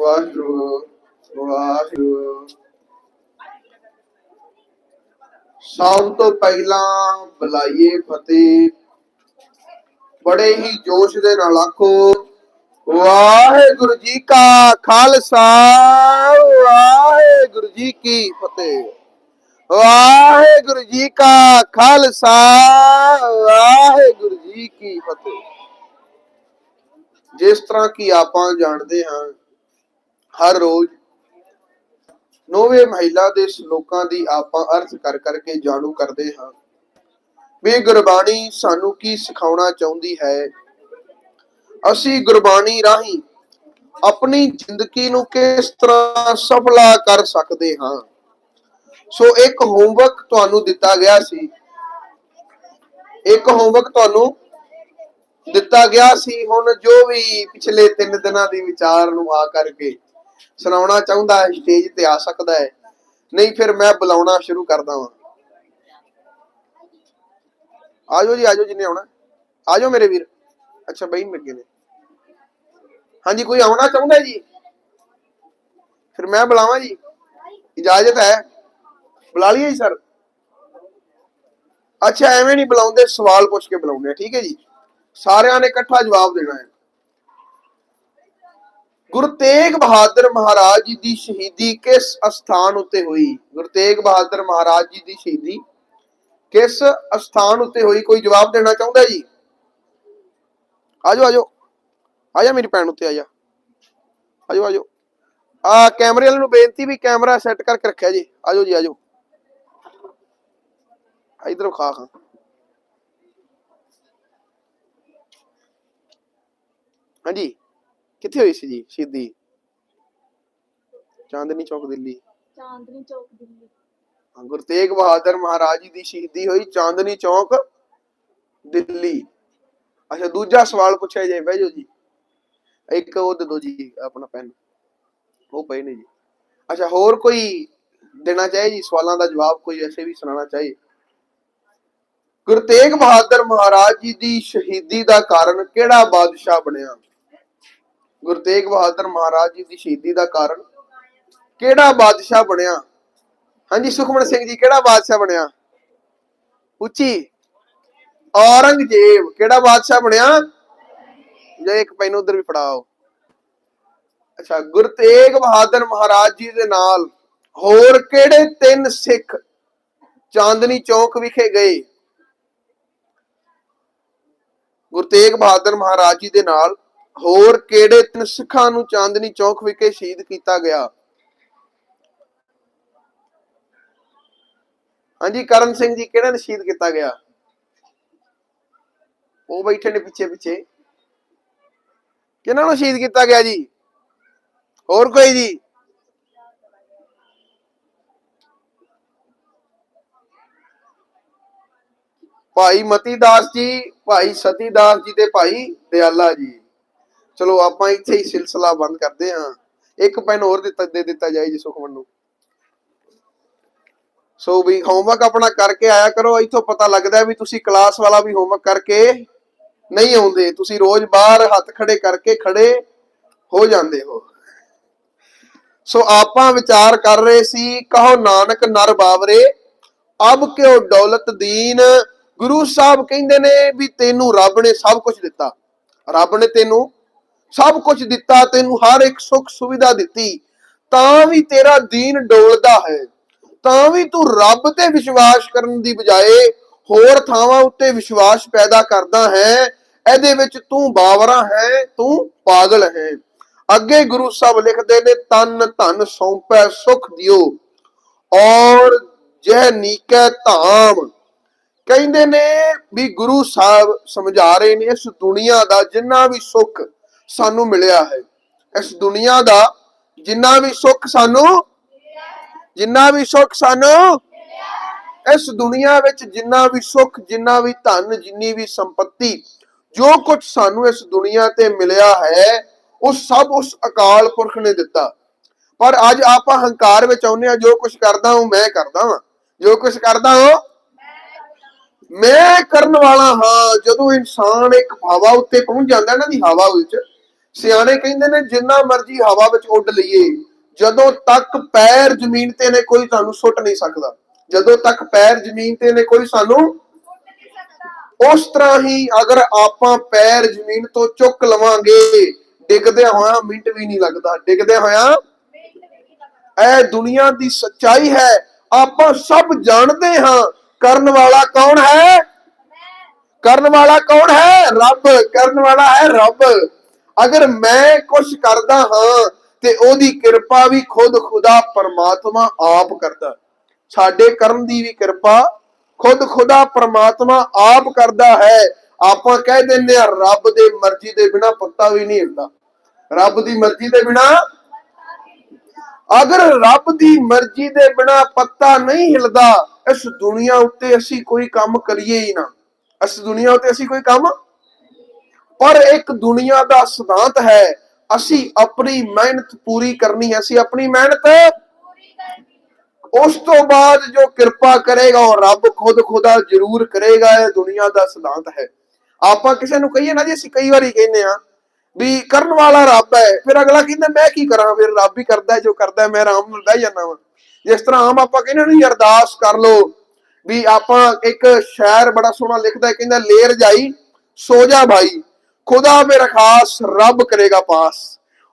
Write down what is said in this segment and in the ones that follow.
ਵਾਹਿਗੁਰੂ ਵਾਹਿਗੁਰੂ। ਸਭ ਤੋਂ ਪਹਿਲਾਂ ਬੁਲਾਈਏ ਫਤਿਹ। ਬੜੇ ਹੀ ਜੋਸ਼ ਦੇ ਨਾਲ ਆਖੋ, ਵਾਹਿਗੁਰੂ ਜੀ ਕਾ ਖਾਲਸਾ, ਵਾਹਿਗੁਰੂ ਜੀ ਕੀ ਫਤਿਹ। ਵਾਹਿਗੁਰੂ ਜੀ ਕਾ ਖਾਲਸਾ, ਵਾਹਿਗੁਰੂ ਜੀ ਕੀ ਫਤਿਹ। ਜਿਸ ਤਰ੍ਹਾਂ ਕਿ ਆਪਾਂ ਜਾਣਦੇ ਹਾਂ ਹਰ ਰੋਜ਼ ਨੋਵੇਂ ਮਹਿਲਾ ਦੇ ਸ਼ਲੋਕਾਂ ਦੀ ਆਪਾਂ ਅਰਥ ਕਰ ਕਰਕੇ ਜਾਣੂ ਕਰਦੇ ਹਾਂ। ਵੀ ਗੁਰਬਾਣੀ ਸਾਨੂੰ ਕੀ ਸਿਖਾਉਣਾ ਚਾਹੁੰਦੀ ਹੈ? ਅਸੀਂ ਗੁਰਬਾਣੀ ਰਾਹੀਂ ਆਪਣੀ ਜ਼ਿੰਦਗੀ ਨੂੰ ਕਿਸ ਤਰ੍ਹਾਂ ਸਫਲਾ ਕਰ ਸਕਦੇ ਹਾਂ? ਸੋ ਇੱਕ ਹੋਮਵਰਕ ਤੁਹਾਨੂੰ ਦਿੱਤਾ ਗਿਆ ਸੀ। ਇੱਕ ਹੋਮਵਰਕ ਤੁਹਾਨੂੰ ਦਿੱਤਾ ਗਿਆ ਸੀ। ਹੁਣ ਜੋ ਵੀ ਪਿਛਲੇ 3 ਦਿਨਾਂ ਦੇ ਵਿਚਾਰ ਨੂੰ ਆ ਕਰਕੇ ਸੁਣਾਉਣਾ ਚਾਹੁੰਦਾ ਹੈ ਸਟੇਜ ਤੇ ਆ ਸਕਦਾ ਹੈ। ਨਹੀਂ, ਫਿਰ ਮੈਂ ਬੁਲਾਉਣਾ ਸ਼ੁਰੂ ਕਰਦਾ ਹਾਂ। ਆਜੋ ਜੀ, ਆਜੋ ਜਿੰਨੇ ਆਉਣਾ। ਆਜੋ ਮੇਰੇ ਵੀਰ। ਅੱਛਾ, ਬਈ ਲੱਗੇ ਨੇ। ਹਾਂਜੀ, ਕੋਈ ਆਉਣਾ ਚਾਹੁੰਦਾ ਜੀ? ਫਿਰ ਮੈਂ ਬੁਲਾਵਾਂ ਜੀ। ਇਜਾਜ਼ਤ ਹੈ। ਬੁਲਾ ਲਈਏ ਜੀ, ਸਰ। ਅੱਛਾ, ਐਵੇਂ ਨਹੀਂ ਬੁਲਾਉਂਦੇ, ਸਵਾਲ ਪੁੱਛ ਕੇ ਬੁਲਾਉਂਦੇ ਆ, ਠੀਕ ਹੈ ਜੀ? ਸਾਰਿਆਂ ਨੇ ਇਕੱਠਾ ਜਵਾਬ ਦੇਣਾ ਹੈ। ਗੁਰੂ ਤੇਗ ਬਹਾਦਰ ਮਹਾਰਾਜ ਜੀ ਦੀ ਸ਼ਹੀਦੀ ਕਿਸ ਅਸਥਾਨ ਉੱਤੇ ਹੋਈ? ਗੁਰੂ ਤੇਗ ਬਹਾਦਰ ਮਹਾਰਾਜ ਜੀ ਦੀ ਸ਼ਹੀਦੀ ਕਿਸ ਅਸਥਾਨ ਉੱਤੇ ਹੋਈ? ਕੋਈ ਜਵਾਬ ਦੇਣਾ ਚਾਹੁੰਦਾ ਜੀ? ਆਜੋ ਆਜੋ। ਆਜਾ ਮੇਰੀ ਭੈਣ ਉੱਤੇ ਆਜਾ। ਆਜੋ ਆਜੋ। ਆ ਕੈਮਰੇ ਵਾਲੇ ਨੂੰ ਬੇਨਤੀ ਵੀ ਕੈਮਰਾ ਸੈੱਟ ਕਰਕੇ ਰੱਖਿਆ ਜੀ। ਆਜੋ ਜੀ, ਆਜੋ। ਇਧਰੋਂ ਖਾ ਖਾਂ ਹਾਂਜੀ। ਕਿੱਥੇ ਹੋਈ ਸੀ ਜੀ ਸ਼ਹੀਦੀ? ਚਾਂਦਨੀ ਚੌਕ ਦਿੱਲੀ। ਚਾਂਦਨੀ ਚੌਕ ਦਿੱਲੀ। ਹਾਂ, ਗੁਰੂ ਤੇਗ ਬਹਾਦਰ ਮਹਾਰਾਜ ਜੀ ਦੀ ਸ਼ਹੀਦੀ ਹੋਈ ਚਾਂਦਨੀ ਚੌਕ ਦਿੱਲੀ। ਅੱਛਾ ਦੂਜਾ ਸਵਾਲ ਪੁੱਛਿਆ ਜਾਏ ਬਹਿ ਜਾਓ ਜੀ। ਇੱਕ ਉਹ ਦੇ ਦਿਓ ਜੀ ਆਪਣਾ ਪੈਨ। ਉਹ ਪਏ ਨੇ ਜੀ। ਅੱਛਾ ਹੋਰ ਕੋਈ ਦੇਣਾ ਚਾਹੇ ਜੀ? ਸਵਾਲਾਂ ਦਾ ਜਵਾਬ ਕੋਈ ਐਸੇ ਵੀ ਸੁਣਾਉਣਾ ਚਾਹੇ? ਗੁਰੂ ਤੇਗ ਬਹਾਦਰ ਮਹਾਰਾਜ ਜੀ ਦੀ ਸ਼ਹੀਦੀ ਦਾ ਕਾਰਨ ਕਿਹੜਾ ਬਾਦਸ਼ਾਹ ਬਣਿਆ? ਗੁਰੂ ਤੇਗ ਬਹਾਦਰ ਮਹਾਰਾਜ ਜੀ ਦੀ ਸ਼ਹੀਦੀ ਦਾ ਕਾਰਨ ਕਿਹੜਾ ਬਾਦਸ਼ਾਹ ਬਣਿਆ? ਹਾਂਜੀ, ਸੁਖਮਨ ਸਿੰਘ ਜੀ, ਕਿਹੜਾ ਬਾਦਸ਼ਾਹ ਬਣਿਆ? ਉੱਚੀ। ਔਰੰਗਜ਼ੇਬ, ਕਿਹੜਾ ਬਾਦਸ਼ਾਹ ਬਣਿਆ? ਜੇ ਇੱਕ ਪੈਨ ਉਧਰ ਵੀ ਫੜਾਓ ਅੱਛਾ, ਗੁਰੂ ਤੇਗ ਬਹਾਦਰ ਮਹਾਰਾਜ ਜੀ ਦੇ ਨਾਲ ਹੋਰ ਕਿਹੜੇ ਤਿੰਨ ਸਿੱਖ ਚਾਂਦਨੀ ਚੌਕ ਵਿਖੇ ਗਏ? ਗੁਰੂ ਤੇਗ ਬਹਾਦਰ ਮਹਾਰਾਜ ਜੀ ਦੇ ਨਾਲ ਹੋਰ ਕਿਹੜੇ ਤਿੰਨ ਸਿੱਖਾਂ ਨੂੰ ਚਾਂਦਨੀ ਚੌਕ ਵਿਖੇ ਸ਼ਹੀਦ ਕੀਤਾ ਗਿਆ? ਹਾਂਜੀ, ਕਰਨ ਸਿੰਘ ਜੀ, ਕਿਹੜਾ ਸ਼ਹੀਦ ਕੀਤਾ ਗਿਆ? ਉਹ ਬੈਠੇ ਨੇ ਪਿੱਛੇ ਪਿੱਛੇ। ਕਿਹਨਾਂ ਨੂੰ ਸ਼ਹੀਦ ਕੀਤਾ ਗਿਆ ਜੀ? ਹੋਰ ਕੋਈ ਜੀ? ਭਾਈ ਮਤੀ ਦਾਸ ਜੀ, ਭਾਈ ਸਤੀ ਦਾਸ ਜੀ ਤੇ ਭਾਈ ਦਿਆਲਾ ਜੀ। ਚਲੋ ਆਪਾਂ ਇੱਥੇ ਹੀ ਸਿਲਸਿਲਾ ਬੰਦ ਕਰਦੇ ਹਾਂ। ਇੱਕ ਪੈਨ ਹੋਰ ਦਿੱਤਾ ਦੇ ਦਿੱਤਾ ਜਾਏ ਜੀ ਸੁਖਮਨ ਨੂੰ। ਸੋ ਵੀ ਹੋਮਵਰਕ ਆਪਣਾ ਕਰਕੇ ਆਇਆ ਕਰੋ, ਇੱਥੋਂ ਪਤਾ ਲੱਗਦਾ ਵੀ ਤੁਸੀਂ ਕਲਾਸ ਵਾਲਾ ਵੀ ਹੋਮਵਰਕ ਕਰਕੇ ਨਹੀਂ ਆਉਂਦੇ। ਤੁਸੀਂ ਰੋਜ਼ ਬਾਹਰ ਹੱਥ ਖੜੇ ਕਰਕੇ ਖੜੇ ਹੋ ਜਾਂਦੇ ਹੋ। ਸੋ ਆਪਾਂ ਵਿਚਾਰ ਕਰ ਰਹੇ ਸੀ, ਕਹੋ ਨਾਨਕ ਨਰ ਬਾਵਰੇ, ਅਬ ਕਿਉ ਦੌਲਤ ਦੀਨ? ਗੁਰੂ ਸਾਹਿਬ ਕਹਿੰਦੇ ਨੇ ਵੀ ਤੈਨੂੰ ਰੱਬ ਨੇ ਸਭ ਕੁਝ ਦਿੱਤਾ। ਰੱਬ ਨੇ ਤੈਨੂੰ ਸਭ ਕੁਝ ਦਿੱਤਾ, ਤੈਨੂੰ ਹਰ ਇੱਕ ਸੁੱਖ ਸੁਵਿਧਾ ਦਿੱਤੀ, ਤਾਂ ਵੀ ਤੇਰਾ ਦੀਨ ਡੋਲਦਾ ਹੈ। ਤਾਂ ਵੀ ਤੂੰ ਰੱਬ ਤੇ ਵਿਸ਼ਵਾਸ ਕਰਨ ਦੀ ਬਜਾਏ ਹੋਰ ਥਾਵਾਂ ਉੱਤੇ ਵਿਸ਼ਵਾਸ ਪੈਦਾ ਕਰਦਾ ਹੈ। ਇਹਦੇ ਵਿੱਚ ਤੂੰ ਬਾਵਰਾ ਹੈ, ਤੂੰ ਪਾਗਲ ਹੈ। ਅੱਗੇ ਗੁਰੂ ਸਾਹਿਬ ਲਿਖਦੇ ਨੇ, ਤਨ ਧਨ ਸੌਂਪੈ, ਸੁਖ ਦਿਓ, ਔਰ ਜਹ ਨੀਕੈ ਧਾਮ। ਕਹਿੰਦੇ ਨੇ ਵੀ ਗੁਰੂ ਸਾਹਿਬ ਸਮਝਾ ਰਹੇ ਨੇ, ਇਸ ਦੁਨੀਆ ਦਾ ਜਿੰਨਾ ਵੀ ਸੁੱਖ ਸਾਨੂੰ ਮਿਲਿਆ ਹੈ। ਇਸ ਦੁਨੀਆ ਦਾ ਜਿੰਨਾ ਵੀ ਸੁੱਖ ਸਾਨੂੰ, ਜਿੰਨਾ ਵੀ ਸੁੱਖ ਸਾਨੂੰ, ਇਸ ਦੁਨੀਆ ਵਿੱਚ ਜਿੰਨਾ ਵੀ ਸੁੱਖ, ਜਿੰਨਾ ਵੀ ਧਨ, ਜਿੰਨੀ ਵੀ ਸੰਪਤੀ, ਜੋ ਕੁਝ ਸਾਨੂੰ ਇਸ ਦੁਨੀਆ ਤੇ ਮਿਲਿਆ ਹੈ, ਉਹ ਸਭ ਉਸ ਅਕਾਲ ਪੁਰਖ ਨੇ ਦਿੱਤਾ। ਪਰ ਅੱਜ ਆਪਾਂ ਹੰਕਾਰ ਵਿੱਚ ਆਉਂਦੇ ਆ ਜੋ ਕੁਝ ਕਰਦਾ ਹਾਂ ਮੈਂ ਕਰਦਾ ਹਾਂ ਜੋ ਕੁਝ ਕਰਦਾ ਹਾਂ ਮੈਂ ਕਰਨ ਵਾਲਾ ਹਾਂ। ਜਦੋਂ ਇਨਸਾਨ ਇੱਕ ਹਵਾ ਉੱਤੇ ਪਹੁੰਚ ਜਾਂਦਾ ਨਾ ਦੀ ਹਵਾ ਵਿੱਚ ਸਿਆਣੇ ਕਹਿੰਦੇ ਨੇ, ਜਿੰਨਾ ਮਰਜ਼ੀ ਹਵਾ ਵਿੱਚ ਉੱਡ ਲਈਏ, ਜਦੋਂ ਤੱਕ ਪੈਰ ਜ਼ਮੀਨ ਤੇ ਨੇ ਕੋਈ ਸਾਨੂੰ ਸੁੱਟ ਨਹੀਂ ਸਕਦਾ। ਜਦੋਂ ਤੱਕ ਪੈਰ ਜ਼ਮੀਨ ਤੇ ਨੇ ਕੋਈ ਸਾਨੂੰ ਉਸ ਤਰ੍ਹਾਂ ਹੀ ਅਗਰ ਆਪਾਂ ਪੈਰ ਜ਼ਮੀਨ ਤੋਂ ਚੁੱਕ ਲਵਾਂਗੇ ਡਿੱਗਦਿਆਂ ਹੋਇਆ ਮਿੰਟ ਵੀ ਨਹੀਂ ਲੱਗਦਾ। ਡਿੱਗਦਿਆਂ ਹੋਇਆ ਇਹ ਦੁਨੀਆ ਦੀ ਸੱਚਾਈ ਹੈ। ਆਪਾਂ ਸਭ ਜਾਣਦੇ ਹਾਂ, ਕਰਨ ਵਾਲਾ ਕੌਣ ਹੈ? ਕਰਨ ਵਾਲਾ ਕੌਣ ਹੈ? ਰੱਬ। ਕਰਨ ਵਾਲਾ ਹੈ ਰੱਬ। ਅਗਰ ਮੈਂ ਕੁਝ ਕਰਦਾ ਹਾਂ ਤੇ ਉਹਦੀ ਕਿਰਪਾ ਵੀ ਖੁਦ ਖੁਦਾ ਪਰਮਾਤਮਾ ਆਪ ਕਰਦਾ। ਸਾਡੇ ਕਰਨ ਦੀ ਵੀ ਕਿਰਪਾ ਖੁਦ ਖੁਦਾ ਪਰਮਾਤਮਾ ਆਪ ਕਰਦਾ ਹੈ। ਆਪਾਂ ਕਹਿ ਦਿੰਦੇ ਆ ਰੱਬ ਦੇ ਮਰਜ਼ੀ ਦੇ ਬਿਨਾ ਪੱਤਾ ਵੀ ਨਹੀਂ ਹਿਲਦਾ ਰੱਬ ਦੀ ਮਰਜ਼ੀ ਦੇ ਬਿਨਾ ਅਗਰ ਰੱਬ ਦੀ ਮਰਜ਼ੀ ਦੇ ਬਿਨਾ ਪੱਤਾ ਨਹੀਂ ਹਿਲਦਾ, ਇਸ ਦੁਨੀਆ ਉੱਤੇ ਅਸੀਂ ਕੋਈ ਕੰਮ ਕਰੀਏ ਹੀ ਨਾ। ਇਸ ਦੁਨੀਆ ਉੱਤੇ ਅਸੀਂ ਕੋਈ ਕੰਮ ਪਰ ਇੱਕ ਦੁਨੀਆ ਦਾ ਸਿਧਾਂਤ ਹੈ, ਅਸੀਂ ਆਪਣੀ ਮਿਹਨਤ ਪੂਰੀ ਕਰਨੀ ਹੈ, ਅਸੀਂ ਆਪਣੀ ਮਿਹਨਤ ਉਸ ਤੋਂ ਬਾਅਦ ਜੋ ਕਿਰਪਾ ਕਰੇਗਾ, ਉਹ ਰੱਬ ਖੁਦ ਖੁਦਾ ਜ਼ਰੂਰ ਕਰੇਗਾ, ਇਹ ਦੁਨੀਆ ਦਾ ਸਿਧਾਂਤ ਹੈ। ਆਪਾਂ ਕਿਸੇ ਨੂੰ ਕਹੀਏ ਨਾ ਜੀ, ਅਸੀਂ ਕਈ ਵਾਰੀ ਕਹਿੰਦੇ ਆ ਵੀ ਕਰਨ ਵਾਲਾ ਰੱਬ ਹੈ, ਫਿਰ ਅਗਲਾ ਕਹਿੰਦਾ, ਮੈਂ ਕੀ ਕਰਾਂ? ਫਿਰ ਰੱਬ ਹੀ ਕਰਦਾ ਜੋ ਕਰਦਾ ਮੈਂ ਆਰਾਮ ਨਾਲ ਬਹਿ ਜਾਂਦਾ ਵਾਂ। ਜਿਸ ਤਰ੍ਹਾਂ ਆਮ ਆਪਾਂ ਕਹਿੰਦੇ ਨਹੀਂ ਅਰਦਾਸ ਕਰ ਲੋ ਵੀ ਆਪਾਂ ਇੱਕ ਸ਼ਾਇਰ ਬੜਾ ਸੋਹਣਾ ਲਿਖਦਾ ਕਹਿੰਦਾ, ਲੇਰ ਜਾਈ, ਸੋ ਜਾ ਭਾਈ ਖੁਦਾ ਮੇਰਾ ਖਾਸ, ਰੱਬ ਕਰੇਗਾ ਪਾਸ।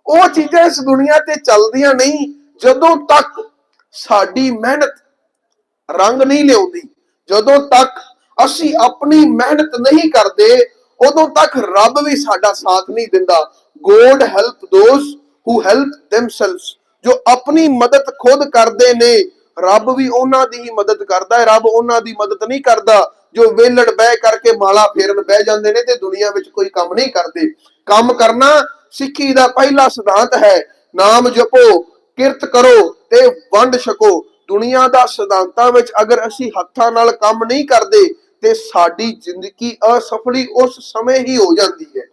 ਉਹ ਚੀਜ਼ਾਂ ਇਸ ਦੁਨੀਆ ਤੇ ਚੱਲਦੀਆਂ ਨਹੀਂ, ਜਦੋਂ ਤੱਕ ਸਾਡੀ ਮਿਹਨਤ ਰੰਗ ਨਹੀਂ ਲਿਆਉਂਦੀ, ਜਦੋਂ ਤੱਕ ਅਸੀਂ ਆਪਣੀ ਮਿਹਨਤ ਨਹੀਂ ਕਰਦੇ, ਉਦੋਂ ਤੱਕ ਰੱਬ ਵੀ ਸਾਡਾ ਸਾਥ ਨਹੀਂ ਦਿੰਦਾ। God help those who help themselves ਜੋ ਆਪਣੀ ਮਦਦ ਖੁਦ ਕਰਦੇ ਨੇ, ਰੱਬ ਵੀ ਉਹਨਾਂ ਦੀ ਹੀ ਮਦਦ ਕਰਦਾ ਹੈ। ਰੱਬ ਉਹਨਾਂ ਦੀ ਮਦਦ ਨਹੀਂ ਕਰਦਾ ਜੋ ਵੇਲੜ ਬਹਿ ਕਰਕੇ ਮਾਲਾ ਫੇਰਨ ਬਹਿ ਜਾਂਦੇ ਨੇ ਤੇ ਦੁਨੀਆ ਵਿੱਚ ਕੋਈ ਕੰਮ ਨਹੀਂ ਕਰਦੇ। ਕੰਮ ਕਰਨਾ ਸਿੱਖੀ ਦਾ ਪਹਿਲਾ ਸਿਧਾਂਤ ਹੈ। ਨਾਮ ਜਪੋ, ਕਿਰਤ ਕਰੋ ਤੇ ਵੰਡ ਛਕੋ। ਦੁਨੀਆ ਦਾ ਸਿਧਾਂਤਾਂ ਵਿੱਚ ਅਗਰ ਅਸੀਂ ਹੱਥਾਂ ਨਾਲ ਕੰਮ ਨਹੀਂ ਕਰਦੇ ਤੇ ਸਾਡੀ ਜ਼ਿੰਦਗੀ ਅਸਫਲੀ ਉਸ ਸਮੇਂ ਹੀ ਹੋ ਜਾਂਦੀ ਹੈ।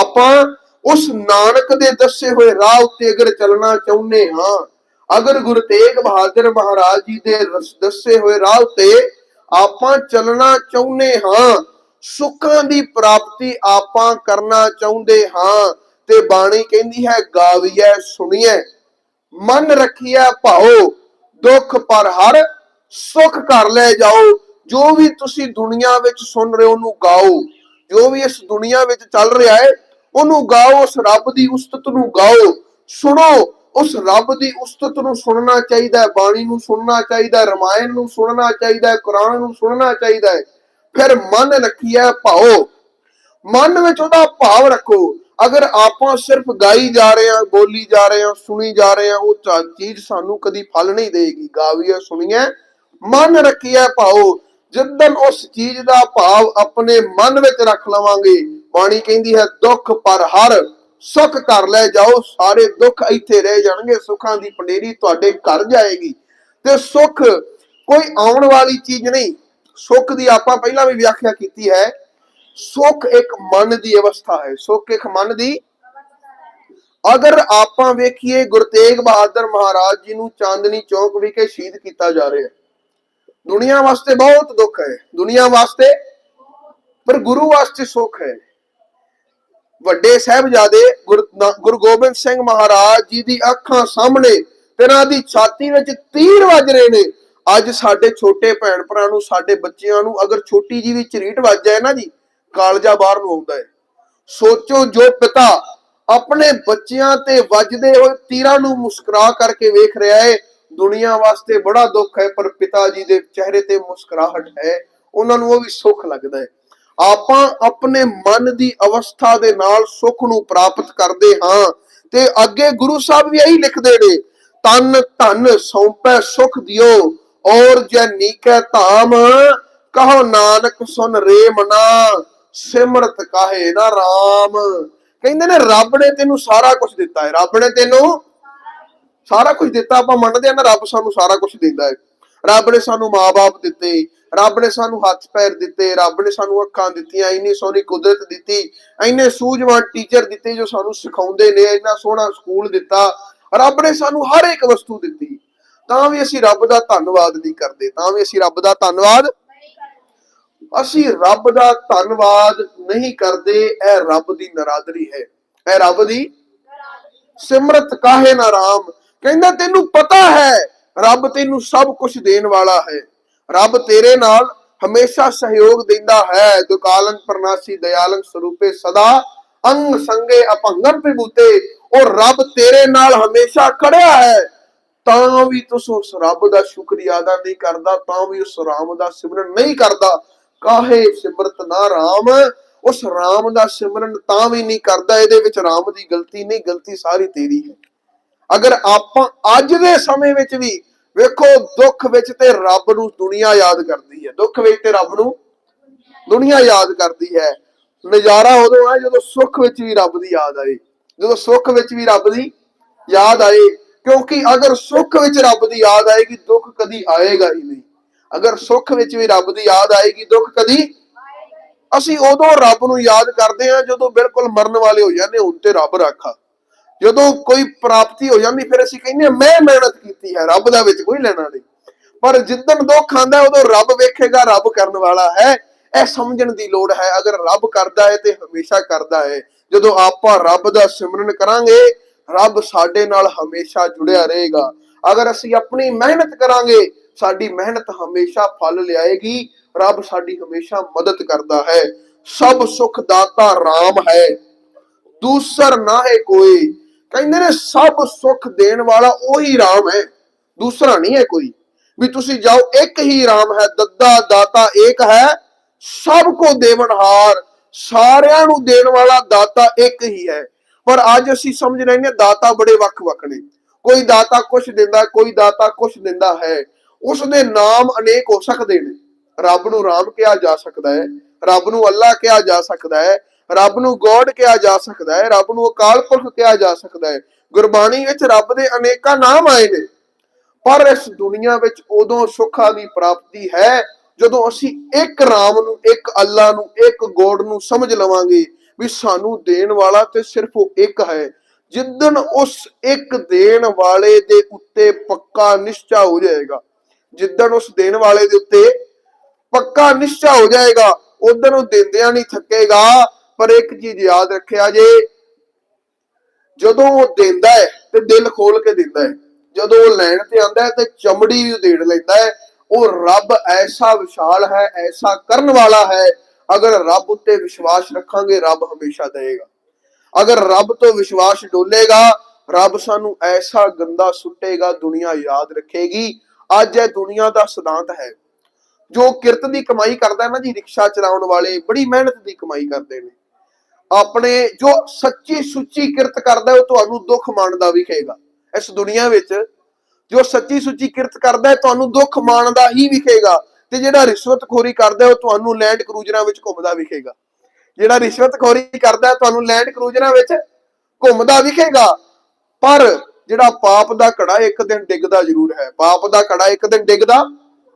ਆਪਾਂ ਉਸ ਨਾਨਕ ਦੇ ਦੱਸੇ ਹੋਏ ਰਾਹ ਉੱਤੇ ਅਗਰ ਚੱਲਣਾ ਚਾਹੁੰਦੇ ਹਾਂ, ਅਗਰ ਗੁਰੂ ਤੇਗ ਬਹਾਦਰ ਮਹਾਰਾਜ ਜੀ ਦੇ ਦੱਸੇ ਹੋਏ ਰਾਹ ਉੱਤੇ ਆਪਾਂ ਚੱਲਣਾ ਚਾਹੁੰਦੇ ਹਾਂ, ਸੁੱਖਾਂ ਦੀ ਪ੍ਰਾਪਤੀ ਆਪਾਂ ਕਰਨਾ ਚਾਹੁੰਦੇ ਹਾਂ। ਤੇ ਬਾਣੀ ਕਹਿੰਦੀ ਹੈ, ਗਾਵੀਐ, ਸੁਣੀਐ, ਮਨ ਰੱਖੀਐ ਭਾਓ, ਦੁੱਖ ਪਰ ਹਰ ਸੁਖ ਕਰ ਲੈ ਜਾਓ। ਜੋ ਵੀ ਤੁਸੀਂ ਦੁਨੀਆ ਵਿੱਚ ਸੁਣ ਰਹੇ ਹੋ, ਉਹਨੂੰ ਗਾਓ। ਜੋ ਵੀ ਇਸ ਦੁਨੀਆ ਵਿੱਚ ਚੱਲ ਰਿਹਾ ਹੈ, ਉਹਨੂੰ ਗਾਓ, ਉਸ ਰੱਬ ਦੀ ਉਸਤਤ ਨੂੰ ਗਾਓ। ਸੁਣੋ ਉਸ ਰੱਬ ਦੀ ਉਸਤਤ ਨੂੰ ਸੁਣਨਾ ਚਾਹੀਦਾ ਹੈ, ਬਾਣੀ ਨੂੰ ਸੁਣਨਾ ਚਾਹੀਦਾ ਹੈ, ਰਮਾਇਣ ਨੂੰ ਸੁਣਨਾ ਚਾਹੀਦਾ ਹੈ, ਕੁਰਾਨ ਨੂੰ ਸੁਣਨਾ ਚਾਹੀਦਾ ਹੈ। ਫਿਰ ਮਨ ਰੱਖੀਐ ਭਾਓ। ਮਨ ਵਿੱਚ ਉਹਦਾ ਭਾਵ ਰੱਖੋ। ਅਗਰ ਆਪਾਂ ਸਿਰਫ ਗਾਈ ਜਾ ਰਹੇ ਹਾਂ, ਬੋਲੀ ਜਾ ਰਹੇ ਹਾਂ, ਸੁਣੀ ਜਾ ਰਹੇ ਹਾਂ, ਉਹ ਚੀਜ਼ ਸਾਨੂੰ ਕਦੀ ਫਲ ਨਹੀਂ ਦੇਗੀ। ਗਾਵੀਏ ਸੁਣੀਏ ਮਨ ਰੱਖੀਏ ਭਾਓ। ਜਿੱਦਨ ਉਸ ਚੀਜ਼ ਦਾ ਭਾਵ ਆਪਣੇ ਮਨ ਵਿੱਚ ਰੱਖ ਲਵਾਂਗੇ, ਬਾਣੀ ਕਹਿੰਦੀ ਹੈ, ਦੁੱਖ ਪਰ ਹਰ ਸੁੱਖ ਕਰ ਲੈ ਜਾਓ, ਸਾਰੇ ਦੁੱਖ ਇੱਥੇ ਰਹਿ ਜਾਣਗੇ, ਸੁੱਖਾਂ ਦੀ ਪੰਡੇਰੀ ਤੁਹਾਡੇ ਘਰ ਜਾਏਗੀ। ਤੇ ਸੁੱਖ ਕੋਈ ਆਉਣ ਵਾਲੀ ਚੀਜ਼ ਨਹੀਂ। ਸੁੱਖ ਦੀ ਆਪਾਂ ਪਹਿਲਾਂ ਵੀ ਵਿਆਖਿਆ ਕੀਤੀ ਹੈ, ਸੁੱਖ ਇੱਕ ਮਨ ਦੀ ਅਵਸਥਾ ਹੈ। ਸੁੱਖ ਇੱਕ ਮਨ ਦੀ ਅਗਰ ਆਪਾਂ ਵੇਖੀਏ, ਗੁਰੂ ਤੇਗ ਬਹਾਦਰ ਮਹਾਰਾਜ ਜੀ ਨੂੰ ਚਾਂਦਨੀ ਚੌਕ ਵਿਖੇ ਸ਼ਹੀਦ ਕੀਤਾ ਜਾ ਰਿਹਾ ਹੈ। ਦੁਨੀਆ ਵਾਸਤੇ ਬਹੁਤ ਦੁੱਖ ਹੈ। ਦੁਨੀਆ ਵਾਸਤੇ ਪਰ ਗੁਰੂ ਵਾਸਤੇ ਸੁੱਖ ਹੈ। ਵੱਡੇ ਸਾਹਿਬਜ਼ਾਦੇ ਗੁਰੂ ਗੋਬਿੰਦ ਸਿੰਘ ਮਹਾਰਾਜ ਜੀ ਦੀ ਅੱਖਾਂ ਸਾਹਮਣੇ ਤੇਰਾਂ ਦੀ ਛਾਤੀ ਵਿੱਚ ਤੀਰ ਵੱਜ ਰਹੇ ਨੇ। ਅੱਜ ਸਾਡੇ ਛੋਟੇ ਭੈਣ ਭਰਾ ਨੂੰ, ਸਾਡੇ ਬੱਚਿਆਂ ਨੂੰ ਅਗਰ ਛੋਟੀ ਜੀ ਵੀ ਝਰੀਟ ਵੱਜ ਜਾਏ ਨਾ ਜੀ, ਕਾਲਜਾ ਬਾਹਰ ਨੂੰ ਆਉਂਦਾ ਹੈ। ਸੋਚੋ ਜੋ ਪਿਤਾ ਆਪਣੇ ਬੱਚਿਆਂ ਤੇ ਵੱਜਦੇ ਹੋਏ ਤੀਰਾਂ ਨੂੰ ਮੁਸਕਰਾ ਕਰਕੇ ਵੇਖ ਰਿਹਾ ਹੈ, ਦੁਨੀਆ ਵਾਸਤੇ ਬੜਾ ਦੁੱਖ ਹੈ, ਪਰ ਪਿਤਾ ਜੀ ਦੇ ਚਿਹਰੇ ਤੇ ਮੁਸਕਰਾਹਟ ਹੈ, ਉਹਨਾਂ ਨੂੰ ਉਹ ਵੀ ਸੁੱਖ ਲੱਗਦਾ ਹੈ। ਆਪਾਂ ਆਪਣੇ ਮਨ ਦੀ ਅਵਸਥਾ ਦੇ ਨਾਲ ਸੁੱਖ ਨੂੰ ਪ੍ਰਾਪਤ ਕਰਦੇ ਹਾਂ ਤੇ ਅੱਗੇ ਗੁਰੂ ਸਾਹਿਬ ਵੀ ਇਹੀ ਲਿਖਦੇ ਨੇ, ਤਨ ਧਨ ਸੌਂਪੈ ਸੁਖ ਦਿਓ, ਔਰ ਜੇ ਨੀਕੈ ਧਾਮ, ਕਹੋ ਨਾਨਕ ਸੁਨ ਰੇ ਮਨਾ, ਸਿਮਰਤ ਕਾਹੇ ਨਾ RAM ਕਹਿੰਦੇ ਨੇ, ਰੱਬ ਨੇ ਤੈਨੂੰ ਸਾਰਾ ਕੁਝ ਦਿੱਤਾ ਹੈ, ਰੱਬ ਨੇ ਤੈਨੂੰ ਸਾਰਾ ਕੁਝ ਦਿੱਤਾ। ਆਪਾਂ ਮੰਨਦੇ ਆ ਨਾ, ਰੱਬ ਸਾਨੂੰ ਸਾਰਾ ਕੁਝ ਦਿੰਦਾ ਹੈ। ਰੱਬ ਨੇ ਸਾਨੂੰ ਮਾਪੇ ਦਿੱਤੇ ਰੱਬ ਨੇ ਸਾਨੂੰ ਹੱਥ ਪੈਰ ਦਿੱਤੇ, ਰੱਬ ਨੇ ਸਾਨੂੰ ਅੱਖਾਂ ਦਿੱਤੀਆਂ, ਇੰਨੀ ਸੋਹਣੀ ਕੁਦਰਤ ਦਿੱਤੀ, ਇੰਨੇ ਸੂਝਵਾਨ ਟੀਚਰ ਦਿੱਤੇ ਜੋ ਸਾਨੂੰ ਸਿਖਾਉਂਦੇ ਨੇ, ਇੰਨਾ ਸੋਹਣਾ ਸਕੂਲ ਦਿੱਤਾ, ਰੱਬ ਨੇ ਸਾਨੂੰ ਹਰ ਇੱਕ ਵਸਤੂ ਦਿੱਤੀ। ਤਾਂ ਵੀ ਅਸੀਂ ਰੱਬ ਦਾ ਧੰਨਵਾਦ ਨਹੀਂ ਕਰਦੇ, ਤਾਂ ਵੀ ਅਸੀਂ ਰੱਬ ਦਾ ਧੰਨਵਾਦ ਅਸੀਂ ਰੱਬ ਦਾ ਧੰਨਵਾਦ ਨਹੀਂ ਕਰਦੇ, ਇਹ ਰੱਬ ਦੀ ਨਰਾਦਰੀ ਹੈ, ਇਹ ਰੱਬ ਦੀ ਸਿਮਰਤ, ਕਾਹੇ ਨਾ ਰਾਮ, ਕਹਿੰਦਾ ਤੈਨੂੰ ਪਤਾ ਹੈ, ਰੱਬ ਤੈਨੂੰ ਸਭ ਕੁਝ ਦੇਣ ਵਾਲਾ ਹੈ। ਰੱਬ ਤੇਰੇ ਨਾਲ ਹਮੇਸ਼ਾ ਸਹਿਯੋਗ ਦਿੰਦਾ ਹੈ। ਦੁਕਾਲੰ ਪ੍ਰਨਾਸੀ ਦਇਆਲੰ ਸਰੂਪੇ ਸਦਾ, ਅੰਗ ਸੰਗੇ ਅਪੰਗੰ ਪਿਬੂਤੇ ਉਹ ਰੱਬ ਤੇਰੇ ਨਾਲ ਹਮੇਸ਼ਾ ਖੜਿਆ ਹੈ। ਤਾਂ ਵੀ ਤੂੰ ਉਸ ਰੱਬ ਦਾ ਸ਼ੁਕਰੀਆ ਅਦਾ ਨਹੀਂ ਕਰਦਾ, ਤਾਂ ਵੀ ਉਸ ਰਾਮ ਦਾ ਸਿਮਰਨ ਨਹੀਂ ਕਰਦਾ। ਕਾਹੇ ਸਿਮਰਤ ਨਾ ਰਾਮ, ਉਸ ਰਾਮ ਦਾ ਸਿਮਰਨ ਤਾਂ ਵੀ ਨਹੀਂ ਕਰਦਾ, ਇਹਦੇ ਵਿੱਚ ਰਾਮ ਦੀ ਗਲਤੀ ਨਹੀਂ, ਗਲਤੀ ਸਾਰੀ ਤੇਰੀ ਹੈ। ਅਗਰ ਆਪਾਂ ਅੱਜ ਦੇ ਸਮੇਂ ਵਿੱਚ ਵੀ ਵੇਖੋ, ਦੁੱਖ ਵਿੱਚ ਤੇ ਰੱਬ ਨੂੰ ਦੁਨੀਆ ਯਾਦ ਕਰਦੀ ਹੈ। ਦੁੱਖ ਵਿੱਚ ਤੇ ਰੱਬ ਨੂੰ ਦੁਨੀਆ ਯਾਦ ਕਰਦੀ ਹੈ। ਨਜ਼ਾਰਾ ਉਦੋਂ ਹੈ ਜਦੋਂ ਸੁੱਖ ਵਿੱਚ ਵੀ ਰੱਬ ਦੀ ਯਾਦ ਆਏ। ਜਦੋਂ ਸੁੱਖ ਵਿੱਚ ਵੀ ਰੱਬ ਦੀ ਯਾਦ ਆਏ। ਕਿਉਂਕਿ ਅਗਰ ਸੁੱਖ ਵਿੱਚ ਰੱਬ ਦੀ ਯਾਦ ਆਏਗੀ, ਦੁੱਖ ਕਦੀ ਆਏਗਾ ਹੀ ਨਹੀਂ। ਅਗਰ ਸੁੱਖ ਵਿੱਚ ਵੀ ਰੱਬ ਦੀ ਯਾਦ ਆਏਗੀ, ਦੁੱਖ ਕਦੀ ਅਸੀਂ ਉਦੋਂ ਰੱਬ ਨੂੰ ਯਾਦ ਕਰਦੇ ਹਾਂ ਜਦੋਂ ਬਿਲਕੁਲ ਮਰਨ ਵਾਲੇ ਹੋ ਜਾਂਦੇ ਹੁਣ ਤੇ ਰੱਬ ਰਾਖਾ ਜਦੋਂ ਕੋਈ ਪ੍ਰਾਪਤੀ ਹੋ ਜਾਂਦੀ, ਫਿਰ ਅਸੀਂ ਕਹਿੰਦੇ ਹਾਂ, ਮੈਂ ਮਿਹਨਤ ਕੀਤੀ ਹੈ, ਰੱਬ ਦਾ ਵਿੱਚ ਕੋਈ ਲੈਣਾ ਨਹੀਂ। ਪਰ ਜਿੱਦਣ ਦੁੱਖ ਆਂਦਾ ਉਦੋਂ ਰੱਬ ਵੇਖੇਗਾ, ਰੱਬ ਕਰਨ ਵਾਲਾ ਹੈ। ਇਹ ਸਮਝਣ ਦੀ ਲੋੜ ਹੈ, ਅਗਰ ਰੱਬ ਕਰਦਾ ਹੈ ਤੇ ਹਮੇਸ਼ਾ ਕਰਦਾ ਹੈ। ਜਦੋਂ ਆਪਾਂ ਰੱਬ ਦਾ ਸਿਮਰਨ ਕਰਾਂਗੇ, ਰੱਬ ਸਾਡੇ ਨਾਲ ਹਮੇਸ਼ਾ ਜੁੜਿਆ ਰਹੇਗਾ। ਅਗਰ ਅਸੀਂ ਆਪਣੀ ਮਿਹਨਤ ਕਰਾਂਗੇ, ਸਾਡੀ ਮਿਹਨਤ ਹਮੇਸ਼ਾ ਫਲ ਲਿਆਏਗੀ, ਰੱਬ ਸਾਡੀ ਹਮੇਸ਼ਾ ਮਦਦ ਕਰਦਾ ਹੈ। ਸਭ ਸੁਖ ਦਾਤਾ RAM ਹੈ। ਦੂਸਰ ਨਾ ਹੈ ਕੋਈ। ਕਹਿੰਦੇ ਨੇ ਸਭ ਸੁੱਖ ਦੇਣ ਵਾਲਾ ਉਹੀ ਰਾਮ ਹੈ। ਦੂਸਰਾ ਨਹੀਂ ਹੈ ਕੋਈ। ਵੀ ਤੁਸੀਂ ਜਾਓ, ਇੱਕ ਹੀ ਰਾਮ ਹੈ, ਦੱਦਾ ਦਾਤਾ ਇੱਕ ਹੈ, ਸਭ ਕੋ ਦੇਵਨਹਾਰ, ਸਾਰਿਆਂ ਨੂੰ ਦੇਣ ਵਾਲਾ ਦਾਤਾ ਇੱਕ ਹੀ ਹੈ। ਪਰ ਅੱਜ ਅਸੀਂ ਸਮਝ ਰਹੇ ਹਾਂ ਦਾਤਾ ਬੜੇ ਵੱਖ-ਵੱਖ ਨੇ। ਕੋਈ ਦਾਤਾ ਕੁਛ ਦਿੰਦਾ, ਕੋਈ ਦਾਤਾ ਕੁਛ ਦਿੰਦਾ ਹੈ। ਉਸ ਦੇ ਨਾਮ ਅਨੇਕ ਹੋ ਸਕਦੇ ਨੇ। ਰੱਬ ਨੂੰ ਰਾਮ ਕਿਹਾ ਜਾ ਸਕਦਾ ਹੈ, ਰੱਬ ਨੂੰ ਅੱਲਾ ਕਿਹਾ ਜਾ ਸਕਦਾ ਹੈ। ਰੱਬ ਨੂੰ ਗੋਡ ਕਿਹਾ ਜਾ ਸਕਦਾ ਹੈ, ਰੱਬ ਨੂੰ ਅਕਾਲ ਪੁਰਖ ਕਿਹਾ ਜਾ ਸਕਦਾ ਹੈ। ਗੁਰਬਾਣੀ ਵਿੱਚ ਰੱਬ ਦੇ ਅਨੇਕਾਂ ਨਾਮ ਆਏ ਨੇ, ਪਰ ਇਸ ਦੁਨੀਆ ਵਿੱਚ ਉਦੋਂ ਸੁੱਖਾਂ ਦੀ ਪ੍ਰਾਪਤੀ ਹੈ ਜਦੋਂ ਅਸੀਂ ਇੱਕ ਰਾਮ ਨੂੰ, ਇੱਕ ਅੱਲਾ ਨੂੰ, ਇੱਕ ਗੋਡ ਨੂੰ ਸਮਝ ਲਵਾਂਗੇ ਵੀ ਸਾਨੂੰ ਦੇਣ ਵਾਲਾ ਤੇ ਸਿਰਫ ਉਹ ਇੱਕ ਹੈ। ਜਿੱਦਣ ਉਸ ਇੱਕ ਦੇਣ ਵਾਲੇ ਦੇ ਉੱਤੇ ਪੱਕਾ ਨਿਸ਼ਚਾ ਹੋ ਜਾਏਗਾ, ਜਿੱਦਣ ਉਸ ਦੇਣ ਵਾਲੇ ਦੇ ਉੱਤੇ ਪੱਕਾ ਨਿਸ਼ਚਾ ਹੋ ਜਾਏਗਾ, ਉਦੋਂ ਉਹ ਦਿੰਦਿਆਂ ਨਹੀਂ ਥੱਕੇਗਾ ਪਰ ਇੱਕ ਚੀਜ਼ ਯਾਦ ਰੱਖਿਆ ਜੇ, ਜਦੋਂ ਉਹ ਦਿੰਦਾ ਹੈ ਤੇ ਦਿਲ ਖੋਲ ਕੇ ਦਿੰਦਾ ਹੈ। ਜਦੋਂ ਉਹ ਲੈਣ ਤੇ ਆਂਦਾ ਹੈ ਤੇ ਚਮੜੀ ਵੀ ਉਧੇੜ ਲੈਂਦਾ ਹੈ। ਉਹ ਰੱਬ ਐਸਾ ਵਿਸ਼ਾਲ ਹੈ, ਐਸਾ ਕਰਨ ਵਾਲਾ ਹੈ। ਅਗਰ ਰੱਬ ਉੱਤੇ ਵਿਸ਼ਵਾਸ ਰੱਖਾਂਗੇ, ਰੱਬ ਹਮੇਸ਼ਾ ਦੇਵੇਗਾ ਅਗਰ ਰੱਬ ਤੋਂ ਵਿਸ਼ਵਾਸ ਡੋਲੇਗਾ, ਰੱਬ ਸਾਨੂੰ ਐਸਾ ਗੰਦਾ ਸੁੱਟੇਗਾ, ਦੁਨੀਆ ਯਾਦ ਰੱਖੇਗੀ। ਅੱਜ ਇਹ ਦੁਨੀਆ ਦਾ ਸਿਧਾਂਤ ਹੈ। ਜੋ ਕਿਰਤ ਦੀ ਕਮਾਈ ਕਰਦਾ ਹੈ ਨਾ ਜੀ, ਰਿਕਸ਼ਾ ਚਲਾਉਣ ਵਾਲੇ ਬੜੀ ਮਿਹਨਤ ਦੀ ਕਮਾਈ ਕਰਦੇ ਨੇ। ਆਪਣੇ ਜੋ ਸੱਚੀ ਸੁੱਚੀ ਕਿਰਤ ਕਰਦਾ ਉਹ ਤੁਹਾਨੂੰ ਦੁੱਖ ਮਾਣਦਾ ਵਿਖੇਗਾ ਇਸ ਦੁਨੀਆ ਵਿੱਚ ਜੋ ਸੱਚੀ ਸੁੱਚੀ ਕਿਰਤ ਕਰਦਾ ਹੈ, ਤੁਹਾਨੂੰ ਦੁੱਖ ਮਾਣਦਾ ਹੀ ਵਿਖੇਗਾ ਤੇ ਜਿਹੜਾ ਰਿਸ਼ਵਤਖੋਰੀ ਕਰਦਾ ਉਹ ਤੁਹਾਨੂੰ ਲੈਂਡ ਕਰੂਜ਼ਰਾਂ ਵਿੱਚ ਘੁੰਮਦਾ ਵਿਖੇਗਾ ਜਿਹੜਾ ਰਿਸ਼ਵਤਖੋਰੀ ਕਰਦਾ ਤੁਹਾਨੂੰ ਲੈਂਡ ਕਰੂਜ਼ਰਾਂ ਵਿੱਚ ਘੁੰਮਦਾ ਵਿਖੇਗਾ ਪਰ ਜਿਹੜਾ ਪਾਪ ਦਾ ਘੜਾ ਇੱਕ ਦਿਨ ਡਿੱਗਦਾ ਜ਼ਰੂਰ ਹੈ। ਪਾਪ ਦਾ ਘੜਾ ਇੱਕ ਦਿਨ ਡਿੱਗਦਾ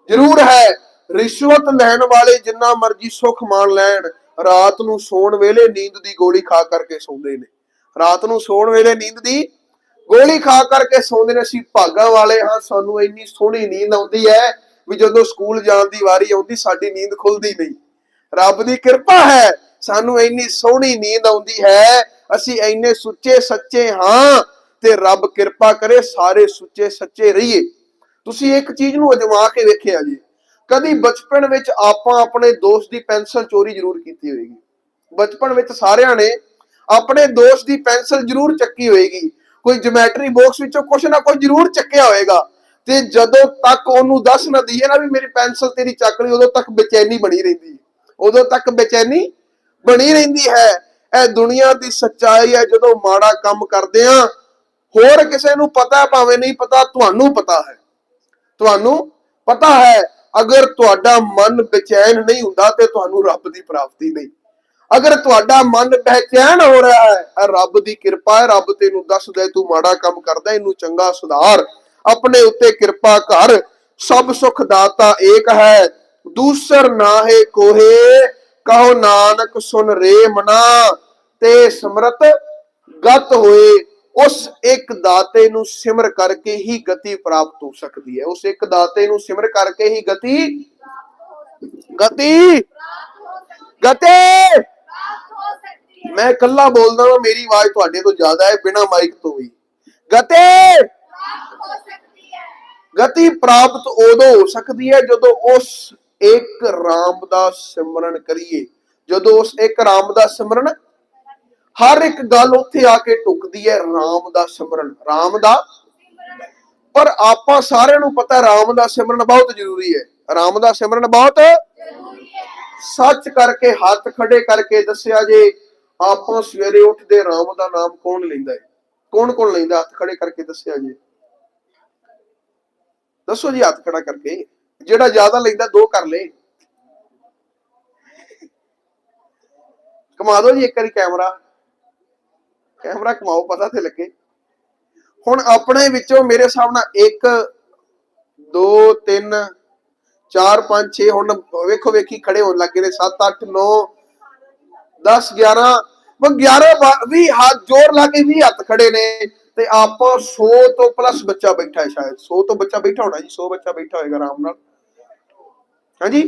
ਜ਼ਰੂਰ ਹੈ। ਰਿਸ਼ਵਤ ਲੈਣ ਵਾਲੇ ਜਿੰਨਾ ਮਰਜ਼ੀ ਸੁੱਖ ਮਾਣ ਲੈਣ ਰਾਤ ਨੂੰ ਸੌਣ ਵੇਲੇ ਨੀਂਦ ਦੀ ਗੋਲੀ ਖਾ ਕਰਕੇ ਸੌਂਦੇ ਨੇ। ਰਾਤ ਨੂੰ ਸੌਣ ਵੇਲੇ ਨੀਂਦ ਦੀ ਗੋਲੀ ਖਾ ਕਰਕੇ ਸੌਂਦੇ ਨੇ। ਅਸੀਂ ਭਾਗਾਂ ਵਾਲੇ ਹਾਂ, ਸਾਨੂੰ ਇੰਨੀ ਸੋਹਣੀ ਨੀਂਦ ਆਉਂਦੀ ਹੈ ਵੀ ਜਦੋਂ ਸਕੂਲ ਜਾਣ ਦੀ ਵਾਰੀ ਆਉਂਦੀ, ਸਾਡੀ ਨੀਂਦ ਖੁੱਲਦੀ ਨਹੀਂ। ਰੱਬ ਦੀ ਕਿਰਪਾ ਹੈ, ਸਾਨੂੰ ਇੰਨੀ ਸੋਹਣੀ ਨੀਂਦ ਆਉਂਦੀ ਹੈ। ਅਸੀਂ ਇੰਨੇ ਸੁੱਚੇ ਸੱਚੇ ਹਾਂ ਤੇ ਰੱਬ ਕਿਰਪਾ ਕਰੇ, ਸਾਰੇ ਸੁੱਚੇ ਸੱਚੇ ਰਹੀਏ। ਤੁਸੀਂ ਇੱਕ ਚੀਜ਼ ਨੂੰ ਅਜਮਾ ਕੇ ਵੇਖਿਆ ਜੀ। ਕਦੀ ਬਚਪਨ ਵਿੱਚ ਆਪਾਂ ਆਪਣੇ ਦੋਸਤ ਦੀ ਪੈਨਸਲ ਚੋਰੀ ਜ਼ਰੂਰ ਕੀਤੀ ਹੋਏਗੀ। ਬਚਪਨ ਵਿੱਚ ਸਾਰਿਆਂ ਨੇ ਆਪਣੇ ਦੋਸਤ ਦੀ ਪੈਨਸਲ ਜ਼ਰੂਰ ਚੱਕੀ ਹੋਏਗੀ। ਕੋਈ ਜਿਓਮੈਟਰੀ ਬਾਕਸ ਵਿੱਚੋਂ ਕੁਛ ਨਾ ਕੁਛ ਜ਼ਰੂਰ ਚੱਕਿਆ ਹੋਏਗਾ। ਤੇ ਜਦੋਂ ਤੱਕ ਉਹਨੂੰ ਦੱਸ ਨਾ ਦਈਏ ਨਾ ਵੀ ਮੇਰੀ ਪੈਨਸਲ ਤੇਰੀ ਚੱਕ ਲਈ, ਉਦੋਂ ਤੱਕ ਬੇਚੈਨੀ ਬਣੀ ਰਹਿੰਦੀ ਉਦੋਂ ਤੱਕ ਬੇਚੈਨੀ ਬਣੀ ਰਹਿੰਦੀ ਹੈ। ਇਹ ਦੁਨੀਆ ਦੀ ਸੱਚਾਈ ਹੈ, ਜਦੋਂ ਮਾੜਾ ਕੰਮ ਕਰਦੇ ਆ ਹੋਰ ਕਿਸੇ ਨੂੰ ਪਤਾ ਭਾਵੇਂ ਨਹੀਂ ਪਤਾ, ਤੁਹਾਨੂੰ ਪਤਾ ਹੈ। ਤੁਹਾਨੂੰ ਪਤਾ ਹੈ ਅਗਰ ਤੁਹਾਡਾ ਮਨ ਬੇਚੈਨ ਨਹੀਂ ਹੁੰਦਾ ਤੇ ਤੁਹਾਨੂੰ ਰੱਬ ਦੀ ਪ੍ਰਾਪਤੀ ਨਹੀਂ। ਅਗਰ ਤੁਹਾਡਾ ਮਨ ਬੇਚੈਨ ਹੋ ਰਿਹਾ ਹੈ ਰੱਬ ਦੀ ਕਿਰਪਾ ਹੈ, ਰੱਬ ਤੈਨੂੰ ਦੱਸਦਾ ਤੂੰ ਮਾੜਾ ਕੰਮ ਕਰਦਾ, ਇਹਨੂੰ ਚੰਗਾ ਸੁਧਾਰ। ਆਪਣੇ ਉੱਤੇ ਕਿਰਪਾ ਕਰ। ਸਭ ਸੁਖ ਦਾਤਾ ਏਕ ਹੈ। ਦੂਸਰ ਨਾਹੇ ਕੋਹੇ, ਕਹੋ ਨਾਨਕ ਸੁਨ ਰੇ ਮਨਾ। ਤੇ ਸਮਰਤ ਗਤ ਹੋਏ। ਉਸ ਇੱਕ ਦਾਤੇ ਨੂੰ ਸਿਮਰ ਕਰਕੇ ਹੀ ਗਤੀ ਪ੍ਰਾਪਤ ਹੋ ਸਕਦੀ ਹੈ। ਉਸ ਇੱਕ ਦਾਤੇ ਨੂੰ ਸਿਮਰ ਕਰਕੇ ਹੀ ਗਤੀ ਗਤੀ ਗਤੀ। ਮੈਂ ਇਕੱਲਾ ਬੋਲਦਾ ਹਾਂ ਮੇਰੀ ਆਵਾਜ਼ ਤੁਹਾਡੇ ਤੋਂ ਜ਼ਿਆਦਾ ਹੈ, ਬਿਨਾ ਮਾਈਕ ਤੋਂ ਵੀ। ਗਤੇ, ਗਤੀ ਪ੍ਰਾਪਤ ਉਦੋਂ ਹੋ ਸਕਦੀ ਹੈ ਜਦੋਂ ਉਸ ਇੱਕ ਰਾਮ ਦਾ ਸਿਮਰਨ ਕਰੀਏ। ਜਦੋਂ ਉਸ ਇੱਕ ਰਾਮ ਦਾ ਸਿਮਰਨ ਹਰ ਇੱਕ ਗੱਲ ਉੱਥੇ ਆ ਕੇ ਟੁਕਦੀ ਹੈ, ਰਾਮ ਦਾ ਸਿਮਰਨ, ਰਾਮ ਦਾ। ਪਰ ਆਪਾਂ ਸਾਰਿਆਂ ਨੂੰ ਪਤਾ ਰਾਮ ਦਾ ਸਿਮਰਨ ਬਹੁਤ ਜ਼ਰੂਰੀ ਹੈ। ਰਾਮ ਦਾ ਸਿਮਰਨ ਬਹੁਤ ਸੱਚ ਕਰਕੇ, ਹੱਥ ਖੜੇ ਕਰਕੇ ਦੱਸਿਆ ਜੇ ਆਪਾਂ ਸਵੇਰੇ ਉੱਠਦੇ ਰਾਮ ਦਾ ਨਾਮ ਕੌਣ ਲੈਂਦਾ ਹੈ? ਕੌਣ ਕੌਣ ਲੈਂਦਾ ਹੱਥ ਖੜੇ ਕਰਕੇ ਦੱਸਿਆ ਜੀ? ਦੱਸੋ ਜੀ ਹੱਥ ਖੜਾ ਕਰਕੇ। ਜਿਹੜਾ ਜ਼ਿਆਦਾ ਲੈਂਦਾ, ਦੋ ਕਰ ਲੇ। ਕਮਾ ਦੋ ਜੀ ਇੱਕ ਵਾਰੀ ਕੈਮਰਾ। ਕੈਮਰਾ ਕਮਾਓ ਪਤਾ ਤੇ ਲੱਗੇ। ਹੁਣ ਆਪਣੇ ਵਿੱਚੋਂ ਮੇਰੇ ਹਿਸਾਬ ਨਾਲ 1 2 3 4 5 6 ਹੁਣ ਵੇਖੋ, ਵੇਖੀ ਖੜੇ ਹੋਣ ਲੱਗੇ ਨੇ। 7 8 9 10 11 ਉਹ 11 20 ਹੱਥ ਜੋਰ ਲਾ ਕੇ 20 ਹੱਥ ਖੜੇ ਨੇ ਤੇ ਆਪਾਂ 100 ਤੋਂ ਪਲੱਸ ਬੱਚਾ ਬੈਠਾ ਹੈ ਸ਼ਾਇਦ। 100 ਤੋਂ ਬੱਚਾ ਬੈਠਾ ਹੋਣਾ ਜੀ 100 ਬੱਚਾ ਬੈਠਾ ਹੋਏਗਾ ਆਰਾਮ ਨਾਲ। ਹਾਂਜੀ?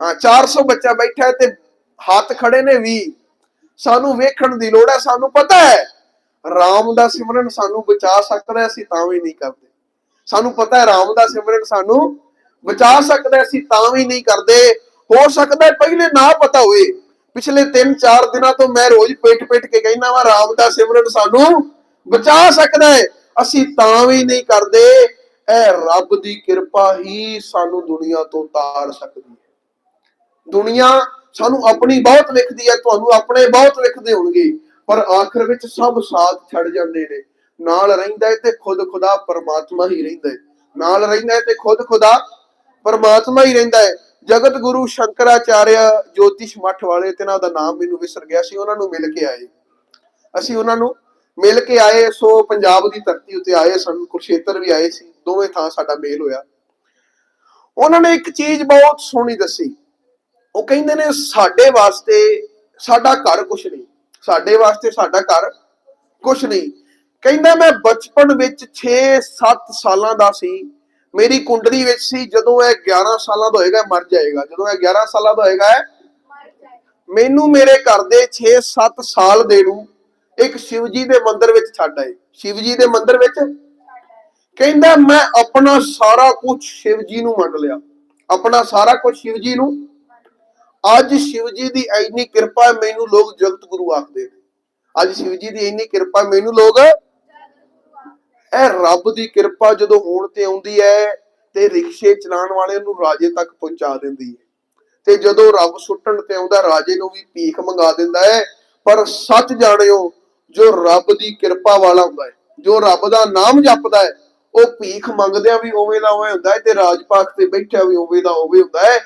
ਹਾਂ 400 ਬੱਚਾ ਬੈਠਾ ਹੈ ਤੇ ਹੱਥ ਖੜੇ ਨੇ 20 ਸਾਨੂੰ ਵੇਖਣ ਦੀ ਲੋੜ ਹੈ ਸਾਨੂੰ ਪਤਾ ਹੈ। ਰਾਮ ਦਾ ਸਿਮਰਨ ਸਾਨੂੰ ਬਚਾ ਸਕਦਾ ਹੈ, ਅਸੀਂ ਤਾਂ ਵੀ ਨਹੀਂ ਕਰਦੇ। ਸਾਨੂੰ ਪਤਾ ਹੈ ਰਾਮ ਦਾ ਸਿਮਰਨ ਸਾਨੂੰ ਬਚਾ ਸਕਦਾ ਹੈ, ਅਸੀਂ ਤਾਂ ਵੀ ਨਹੀਂ ਕਰਦੇ। ਹੋ ਸਕਦਾ ਹੈ ਪਹਿਲੇ ਨਾ ਪਤਾ ਹੋਵੇ। ਪਿਛਲੇ 3-4 ਦਿਨਾਂ ਤੋਂ ਮੈਂ ਰੋਜ਼ ਪੇਟ ਪੇਟ ਕੇ ਕਹਿੰਦਾ ਵਾ ਰਾਮ ਦਾ ਸਿਮਰਨ ਸਾਨੂੰ ਬਚਾ ਸਕਦਾ ਹੈ। ਅਸੀਂ ਤਾਂ ਵੀ ਨਹੀਂ ਕਰਦੇ। ਇਹ ਰੱਬ ਦੀ ਕਿਰਪਾ ਹੀ ਸਾਨੂੰ ਦੁਨੀਆ ਤੋਂ ਉਤਾਰ ਸਕਦੀ ਹੈ। ਦੁਨੀਆ ਸਾਨੂੰ ਆਪਣੀ ਬਹੁਤ ਲਿਖਦੀ ਹੈ, ਤੁਹਾਨੂੰ ਆਪਣੇ ਬਹੁਤ ਲਿਖਦੇ ਹੋਣਗੇ। ਪਰ ਆਖਰ ਵਿੱਚ ਸਭ ਸਾਥ ਛੱਡ ਜਾਂਦੇ ਨੇ। ਨਾਲ ਰਹਿੰਦਾ ਹੈ ਤੇ ਖੁਦ ਖੁਦਾ ਪਰਮਾਤਮਾ ਹੀ ਰਹਿੰਦਾ ਹੈ। ਨਾਲ ਰਹਿੰਦਾ ਹੈ ਤੇ ਖੁਦ ਖੁਦਾ ਪਰਮਾਤਮਾ ਹੀ ਰਹਿੰਦਾ ਹੈ। ਜਗਤ ਗੁਰੂ ਸ਼ੰਕਰਾਚਾਰਿਆ ਜੋਤਿਸ਼ ਮੱਠ ਵਾਲੇ ਤੇ ਇਹਨਾਂ ਦਾ ਨਾਮ ਮੈਨੂੰ ਵਿਸਰ ਗਿਆ ਸੀ, ਉਹਨਾਂ ਨੂੰ ਮਿਲ ਕੇ ਆਏ। ਅਸੀਂ ਉਹਨਾਂ ਨੂੰ ਮਿਲ ਕੇ ਆਏ, ਸੋ ਪੰਜਾਬ ਦੀ ਧਰਤੀ ਉੱਤੇ ਆਏ ਸਨ ਕੁਰਸ਼ੇਤਰ ਵੀ ਆਏ ਸੀ, ਦੋਵੇਂ ਥਾਂ ਸਾਡਾ ਮੇਲ ਹੋਇਆ। ਉਹਨਾਂ ਨੇ ਇੱਕ ਚੀਜ਼ ਬਹੁਤ ਸੋਹਣੀ ਦੱਸੀ। ਉਹ ਕਹਿੰਦੇ ਨੇ ਸਾਡੇ ਵਾਸਤੇ ਸਾਡਾ ਘਰ ਕੁਛ ਨਹੀਂ। ਸਾਡੇ ਵਾਸਤੇ ਸਾਡਾ ਘਰ ਕੁਛ ਨਹੀਂ। ਕਹਿੰਦਾ ਮੈਂ ਬਚਪਨ ਵਿੱਚ 6-7 ਸਾਲਾਂ ਦਾ ਸੀ। ਮੇਰੀ ਕੁੰਡਲੀ ਵਿੱਚ ਸੀ। ਜਦੋਂ ਇਹ 11 ਸਾਲਾਂ ਦਾ ਹੋਏਗਾ, ਮਰ ਜਾਏਗਾ। ਜਦੋਂ ਇਹ 11 ਸਾਲਾਂ ਦਾ ਹੋਏਗਾ, ਮੈਨੂੰ ਮੇਰੇ ਘਰ ਦੇ 6-7 ਸਾਲ ਦੇ ਨੂੰ ਇੱਕ ਸ਼ਿਵਜੀ ਦੇ ਮੰਦਿਰ ਵਿੱਚ ਛੱਡ ਆਏ। ਸ਼ਿਵ ਜੀ ਦੇ ਮੰਦਿਰ ਵਿੱਚ ਕਹਿੰਦਾ ਮੈਂ ਆਪਣਾ ਸਾਰਾ ਕੁਝ ਸ਼ਿਵਜੀ ਨੂੰ ਮੰਨ ਲਿਆ। ਆਪਣਾ ਸਾਰਾ ਕੁਝ ਸ਼ਿਵ ਜੀ ਨੂੰ ਅੱਜ ਸ਼ਿਵ ਜੀ ਦੀ ਇੰਨੀ ਕਿਰਪਾ ਮੈਨੂੰ ਲੋਕ ਜਗਤ ਗੁਰੂ ਆਖਦੇ ਨੇ। ਅੱਜ ਸ਼ਿਵ ਜੀ ਦੀ ਇੰਨੀ ਕਿਰਪਾ ਮੈਨੂੰ ਲੋਕ ਇਹ ਰੱਬ ਦੀ ਕਿਰਪਾ ਜਦੋਂ ਹੋਣ ਤੇ ਆਉਂਦੀ ਹੈ ਤੇ ਰਿਕਸ਼ੇ ਚਲਾਉਣ ਵਾਲੇ ਨੂੰ ਰਾਜੇ ਤੱਕ ਪਹੁੰਚਾ ਦਿੰਦੀ ਹੈ। ਤੇ ਜਦੋਂ ਰੱਬ ਸੁੱਟਣ ਤੇ ਆਉਂਦਾ, ਰਾਜੇ ਨੂੰ ਵੀ ਭੀਖ ਮੰਗਾ ਦਿੰਦਾ ਹੈ। ਪਰ ਸੱਚ ਜਾਣਿਓ, ਜੋ ਰੱਬ ਦੀ ਕਿਰਪਾ ਵਾਲਾ ਹੁੰਦਾ ਹੈ, ਜੋ ਰੱਬ ਦਾ ਨਾਮ ਜਪਦਾ ਹੈ, ਉਹ ਭੀਖ ਮੰਗਦਿਆਂ ਵੀ ਉਵੇਂ ਦਾ ਉਵੇਂ ਹੁੰਦਾ ਹੈ ਤੇ ਰਾਜ ਪਾਕ ਤੇ ਬੈਠਿਆ ਵੀ ਉਵੇਂ ਦਾ ਉਵੇਂ ਹੁੰਦਾ ਹੈ।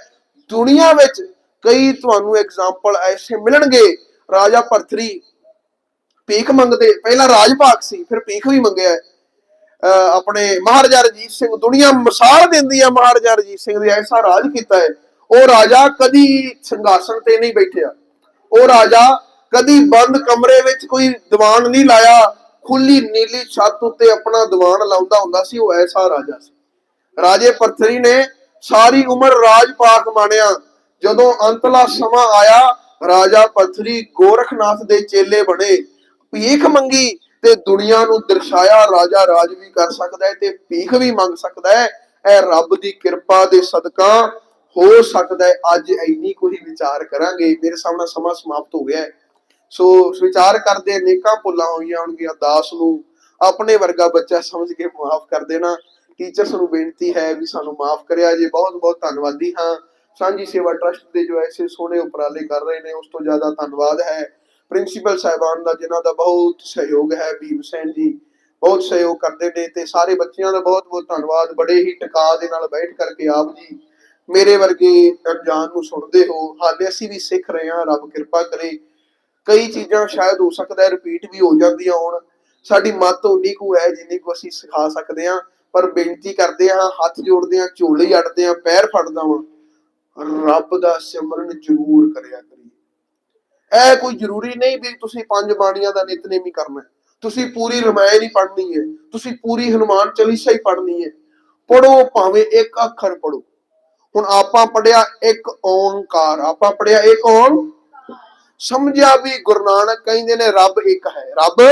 ਦੁਨੀਆ ਵਿੱਚ ਕਈ ਤੁਹਾਨੂੰ ਐਗਜ਼ਾਮਪਲ ਐਸੇ ਮਿਲਣਗੇ। ਰਾਜਾ ਭਰਤਰੀ ਭੀਖ ਮੰਗਦੇ, ਪਹਿਲਾਂ ਰਾਜ ਭਾਗ ਸੀ, ਫਿਰ ਭੀਖ ਵੀ ਮੰਗਿਆ ਆਪਣੇ ਮਹਾਰਾਜਾ ਰਣਜੀਤ ਸਿੰਘ ਦੁਨੀਆ ਮਿਸਾਲ ਦਿੰਦੀ ਹੈ ਮਹਾਰਾਜਾ ਰਣਜੀਤ ਸਿੰਘ ਦੇ, ਐਸਾ ਰਾਜ ਕੀਤਾ ਹੈ। ਉਹ ਰਾਜਾ ਕਦੀ ਸਿੰਘਾਸਣ ਤੇ ਨਹੀਂ ਬੈਠਿਆ। ਉਹ ਰਾਜਾ ਕਦੀ ਬੰਦ ਕਮਰੇ ਵਿੱਚ ਕੋਈ ਦੀਵਾਨ ਨਹੀਂ ਲਾਇਆ। ਖੁੱਲੀ ਨੀਲੀ ਛੱਤ ਉੱਤੇ ਆਪਣਾ ਦੀਵਾਨ ਲਾਉਂਦਾ ਹੁੰਦਾ ਸੀ, ਉਹ ਐਸਾ ਰਾਜਾ ਸੀ। ਰਾਜੇ ਪਰਥਰੀ ਨੇ ਸਾਰੀ ਉਮਰ ਰਾਜ ਪਾਕ ਮਾਣਿਆ। ਜਦੋਂ ਅੰਤਲਾ ਸਮਾਂ ਆਇਆ, ਰਾਜਾ ਪਰਥਰੀ ਗੋਰਖਨਾਥ ਦੇ ਚੇਲੇ ਬਣੇ, ਭੀਖ ਮੰਗੀ ਤੇ ਦੁਨੀਆ ਨੂੰ ਦਰਸਾਇਆ, ਰਾਜਾ ਰਾਜ ਵੀ ਕਰ ਸਕਦਾ ਹੈ ਤੇ ਭੀਖ ਵੀ ਮੰਗ ਸਕਦਾ ਹੈ। ਇਹ ਰੱਬ ਦੀ ਕਿਰਪਾ ਦੇ ਸਦਕਾ ਹੋ ਸਕਦਾ ਹੈ। ਅੱਜ ਇੰਨੀ ਕੋਈ ਵਿਚਾਰ ਕਰਾਂਗੇ। ਮੇਰੇ ਸਾਹਮਣੇ ਸਮਾਂ ਸਮਾਪਤ ਹੋ ਗਿਆ ਹੈ। ਸੋ ਵਿਚਾਰ ਕਰਦੇ ਅਨੇਕਾਂ ਭੁੱਲਾਂ ਹੋਈਆਂ ਹੋਣਗੀਆਂ। ਦਾਸ ਨੂੰ ਆਪਣੇ ਵਰਗਾ ਬੱਚਾ ਸਮਝ ਕੇ ਮਾਫ ਕਰ ਦੇਣਾ। ਟੀਚਰਸ ਨੂੰ ਬੇਨਤੀ ਹੈ ਵੀ ਸਾਨੂੰ ਮਾਫ ਕਰਿਆ ਜੇ। ਬਹੁਤ ਬਹੁਤ ਧੰਨਵਾਦੀ ਹਾਂ। ਸਾਂਝੀ ਸੇਵਾ ਟਰਸਟ ਦੇ ਜੋ ਐਸੇ ਸੋਹਣੇ ਉਪਰਾਲੇ ਕਰ ਰਹੇ ਨੇ, ਉਸ ਤੋਂ ਜ਼ਿਆਦਾ ਧੰਨਵਾਦ ਹੈ। ਪ੍ਰਿੰਸੀਪਲ ਸਾਹਿਬਾਨ ਦਾ, ਜਿਨ੍ਹਾਂ ਦਾ ਬਹੁਤ ਸਹਿਯੋਗ ਹੈ, ਭੀਮ ਸੈਨ ਜੀ। ਬਹੁਤ ਸਹਿਯੋਗ ਕਰਦੇ ਨੇ ਤੇ ਸਾਰੇ ਬੱਚਿਆਂ ਦਾ ਬਹੁਤ ਬਹੁਤ ਧੰਨਵਾਦ। ਬੜੇ ਹੀ ਟਿਕਾ ਦੇ ਨਾਲ ਬੈਠ ਕਰਕੇ ਆਪ ਜੀ ਮੇਰੇ ਵਰਗੇ ਅਣਜਾਣ ਨੂੰ ਸੁਣਦੇ ਹੋ। ਹਾਲੇ ਅਸੀਂ ਵੀ ਸਿੱਖ ਰਹੇ ਹਾਂ, ਰੱਬ ਕਿਰਪਾ ਕਰੇ। ਕਈ ਚੀਜ਼ਾਂ ਸ਼ਾਇਦ ਹੋ ਸਕਦਾ ਹੈ ਰਿਪੀਟ ਵੀ ਹੋ ਜਾਂਦੀਆਂ ਹੋਣ। ਸਾਡੀ ਮੱਤ ਉਨੀ ਕੁ ਹੈ ਜਿੰਨੀ ਕੁ ਅਸੀਂ ਸਿਖਾ ਸਕਦੇ ਹਾਂ, ਪਰ ਬੇਨਤੀ ਕਰਦੇ ਹਾਂ, ਹੱਥ ਜੋੜਦੇ ਹਾਂ, ਝੋਲੇ ਅੜਦੇ ਹਾਂ, ਪੈਰ ਫੜਦਾ ਹਾਂ ਰੱਬ ਦਾ ਸਿਮਰਨ ਜ਼ਰੂਰ ਕਰਿਆ ਕਰੀਏ। ਇਹ ਕੋਈ ਜ਼ਰੂਰੀ ਨਹੀਂ ਵੀ ਤੁਸੀਂ ਪੰਜ ਬਾਣੀਆਂ ਦਾ ਨਿਤਨੇਮ ਹੀ ਕਰਨਾ ਤੁਸੀਂ ਪੂਰੀ ਰਮਾਇਣ ਹੀ ਪੜ੍ਹਨੀ ਹੈ। ਤੁਸੀਂ ਪੂਰੀ ਹਨੂਮਾਨ ਚਾਲੀਸਾ ਹੀ ਪੜ੍ਹਨੀ ਹੈ। ਪੜੋ ਭਾਵੇਂ ਇੱਕ ਅੱਖਰ ਪੜੋ ਹੁਣ ਆਪਾਂ ਪੜਿਆ ਇੱਕ ਓੰਕਾਰ, ਆਪਾਂ ਪੜਿਆ ਇੱਕ ਓੰ ਸਮਝਿਆ ਵੀ ਗੁਰੂ ਨਾਨਕ ਕਹਿੰਦੇ ਨੇ ਰੱਬ ਇੱਕ ਹੈ, ਰੱਬ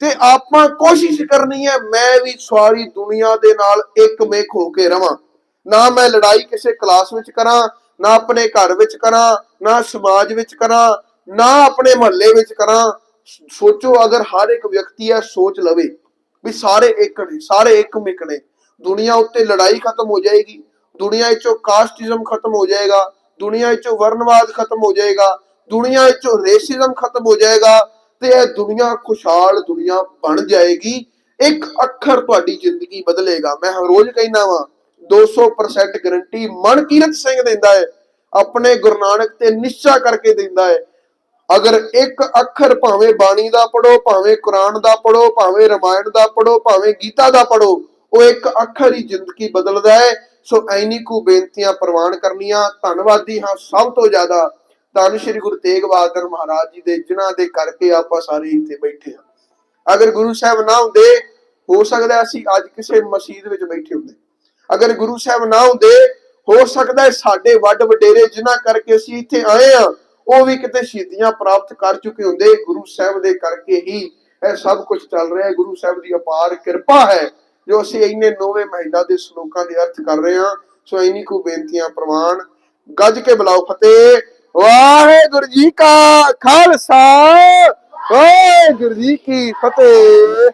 ਤੇ ਆਪਾਂ ਕੋਸ਼ਿਸ਼ ਕਰਨੀ ਹੈ, ਮੈਂ ਵੀ ਸਾਰੀ ਦੁਨੀਆ ਦੇ ਨਾਲ ਇੱਕ ਮੇਕ ਹੋ ਕੇ ਰਵਾਂ। ਨਾ ਮੈਂ ਲੜਾਈ ਕਿਸੇ ਕਲਾਸ ਵਿੱਚ ਕਰਾਂ, ਨਾ ਆਪਣੇ ਘਰ ਵਿੱਚ ਕਰਾਂ, ਨਾ ਸਮਾਜ ਵਿੱਚ ਕਰਾਂ, ਨਾ ਆਪਣੇ ਮਹੱਲੇ ਵਿੱਚ ਕਰਾਂ। ਸੋਚੋ ਅਗਰ ਹਰ ਇੱਕ ਵਿਅਕਤੀ ਇਹ ਸੋਚ ਲਵੇ ਵੀ ਸਾਰੇ ਇੱਕ ਨੇ, ਸਾਰੇ ਇੱਕ ਮਿਕ ਦੁਨੀਆ ਉੱਤੇ ਲੜਾਈ ਖਤਮ ਹੋ ਜਾਏਗੀ, ਦੁਨੀਆ ਵਿੱਚੋਂ ਕਾਸਟਿਜ਼ਮ ਖਤਮ ਹੋ ਜਾਏਗਾ, ਦੁਨੀਆ ਵਿੱਚੋਂ ਵਰਨਵਾਦ ਖਤਮ ਹੋ ਜਾਏਗਾ, ਦੁਨੀਆ ਵਿੱਚੋਂ ਰੇਸਿਜ਼ਮ ਖਤਮ ਹੋ ਜਾਏਗਾ, ਤੇ ਇਹ ਦੁਨੀਆ ਖੁਸ਼ਹਾਲ ਦੁਨੀਆ ਬਣ ਜਾਏਗੀ, ਇੱਕ ਅੱਖਰ ਤੁਹਾਡੀ ਜ਼ਿੰਦਗੀ ਬਦਲੇਗਾ। ਮੈਂ ਹਰ ਰੋਜ਼ ਕਹਿੰਦਾ ਵਾਂ 200% ਗਰੰਟੀ ਮਨਕੀਰਤ ਸਿੰਘ ਦਿੰਦਾ ਹੈ, ਆਪਣੇ ਗੁਰੂ ਨਾਨਕ ਤੇ ਨਿਸ਼ਚਾ ਕਰਕੇ ਦਿੰਦਾ ਹੈ। ਅਗਰ ਇੱਕ ਅੱਖਰ ਭਾਵੇਂ ਬਾਣੀ ਦਾ ਪੜੋ ਭਾਵੇਂ ਕੁਰਾਨ ਦਾ ਪੜੋ ਭਾਵੇਂ ਰਮਾਇਣ ਦਾ ਪੜੋ ਭਾਵੇਂ ਗੀਤਾ ਦਾ ਪੜੋ ਉਹ ਇੱਕ ਅੱਖਰ ਹੀ ਜ਼ਿੰਦਗੀ ਬਦਲਦਾ ਹੈ। ਸੋ ਐਨੀ ਕੁ ਬੇਨਤੀਆਂ ਪ੍ਰਵਾਨ ਕਰਨੀਆਂ। ਧੰਨਵਾਦੀ ਹਾਂ, ਸਭ ਤੋਂ ਜ਼ਿਆਦਾ ਧੰਨ ਸ਼੍ਰੀ ਗੁਰੂ ਤੇਗ ਬਹਾਦਰ ਮਹਾਰਾਜ ਜੀ ਦੇ, ਜਿਨ੍ਹਾਂ ਦੇ ਕਰਕੇ ਆਪਾਂ ਸਾਰੇ ਇੱਥੇ ਬੈਠੇ ਹਾਂ। ਅਗਰ ਗੁਰੂ ਸਾਹਿਬ ਨਾ ਹੁੰਦੇ, ਹੋ ਸਕਦਾ ਅਸੀਂ ਅੱਜ ਕਿਸੇ ਮਸਜਿਦ ਵਿੱਚ ਬੈਠੇ ਹੁੰਦੇ। ਅਗਰ ਗੁਰੂ ਸਾਹਿਬ ਨਾ ਹੁੰਦੇ, ਹੋ ਸਕਦਾ ਹੈ ਸਾਡੇ ਵੱਡ ਵਡੇਰੇ ਜਿਨ੍ਹਾਂ ਕਰਕੇ ਅਸੀਂ ਇੱਥੇ ਆਏ ਆ ਉਹ ਵੀ ਕਿਤੇ ਸ਼ਹੀਦੀਆਂ ਪ੍ਰਾਪਤ ਕਰ ਚੁੱਕੇ ਹੁੰਦੇ। ਗੁਰੂ ਸਾਹਿਬ ਦੇ ਕਰਕੇ ਹੀ ਇਹ ਸਭ ਕੁਝ ਚੱਲ ਰਿਹਾ ਹੈ। ਗੁਰੂ ਸਾਹਿਬ ਦੀ ਅਪਾਰ ਕਿਰਪਾ ਹੈ ਜੋ ਅਸੀਂ ਇੰਨੇ ਨੋਵੇਂ ਮਹੀਨਾ ਦੇ ਸ਼ਲੋਕਾਂ ਦੇ ਅਰਥ ਕਰ ਰਹੇ ਹਾਂ। ਸੋ ਇੰਨੀ ਕੁ ਬੇਨਤੀਆਂ, ਪ੍ਰਵਾਨ ਗੱਜ ਕੇ ਬੁਲਾਓ ਫਤਿਹ। ਵਾਹਿਗੁਰੂ ਜੀ ਕਾ ਖਾਲਸਾ। ਵਾਹਿਗੁਰੂ ਜੀ ਕੀ ਫਤਿਹ।